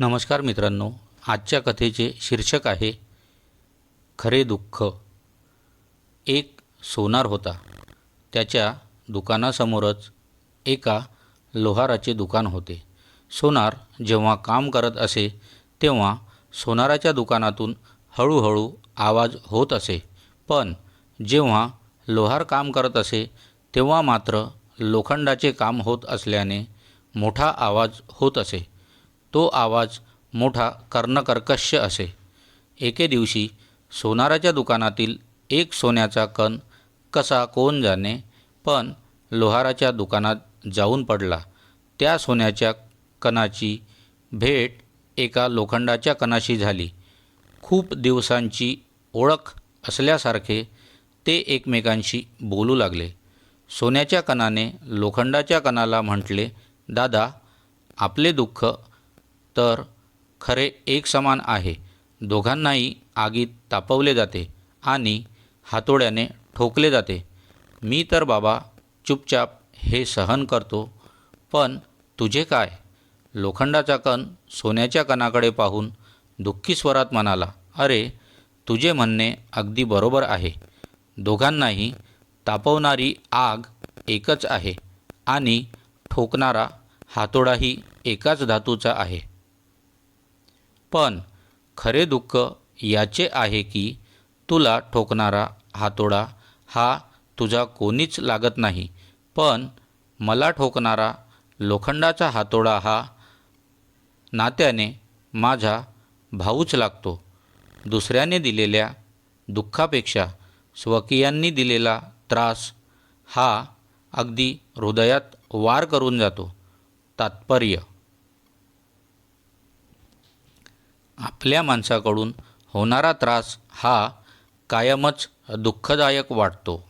नमस्कार मित्रांनो आजच्या कथेचे शीर्षक आहे खरे दुःख. एक सोनार होता. त्याच्या दुकानासमोरच एका लोहाराचे दुकान होते. सोनार जेव्हा काम करत असे तेव्हा सोनाराच्या दुकानातून हळूहळू आवाज होत असे. पण जेव्हा लोहार काम करत असे तेव्हा मात्र लोखंडाचे काम होत असल्याने मोठा आवाज होत असे. तो आवाज मोठा कर्णकर्कश असे. एके दिवशी सोनाराच्या दुकानातील एक सोन्याचा कण कसा कोण जाणे पण लोहाराच्या दुकानात जाऊन पडला. त्या सोन्याच्या कणाची भेट एका लोखंडाच्या कणाशी झाली. खूप दिवसांची ओळख असल्यासारखे ते एकमेकांशी बोलू लागले. सोन्याच्या कणाने लोखंडाच्या कणाला म्हटले दादा आपले दुःख तर खरे एक समान आहे. दोघांनाही आगीत तापवले जाते आणि हातोड्याने ठोकले जाते. मी तर बाबा चुपचाप हे सहन करतो पण तुझे काय? लोखंडाचा कण सोन्याच्या कणाकडे पाहून दुःखी स्वरात म्हणाला अरे तुझे म्हणणे अगदी बरोबर आहे. दोघांनाही तापवणारी आग एकच आहे आणि ठोकणारा हातोडाही एकाच धातूचा आहे. पण खरे दुःख याचे आहे की तुला ठोकणारा हातोडा हा तुझा कोणीच लागत नाही. पण मला ठोकणारा लोखंडाचा हातोडा हा नात्याने माझा भाऊच लागतो. दुसऱ्याने दिलेल्या दुःखापेक्षा स्वकीयांनी दिलेला त्रास हा अगदी हृदयात वार करून जातो. तात्पर्य आपल्या माणसाकडून होणारा त्रास हा कायमच दुःखदायक वाटतो.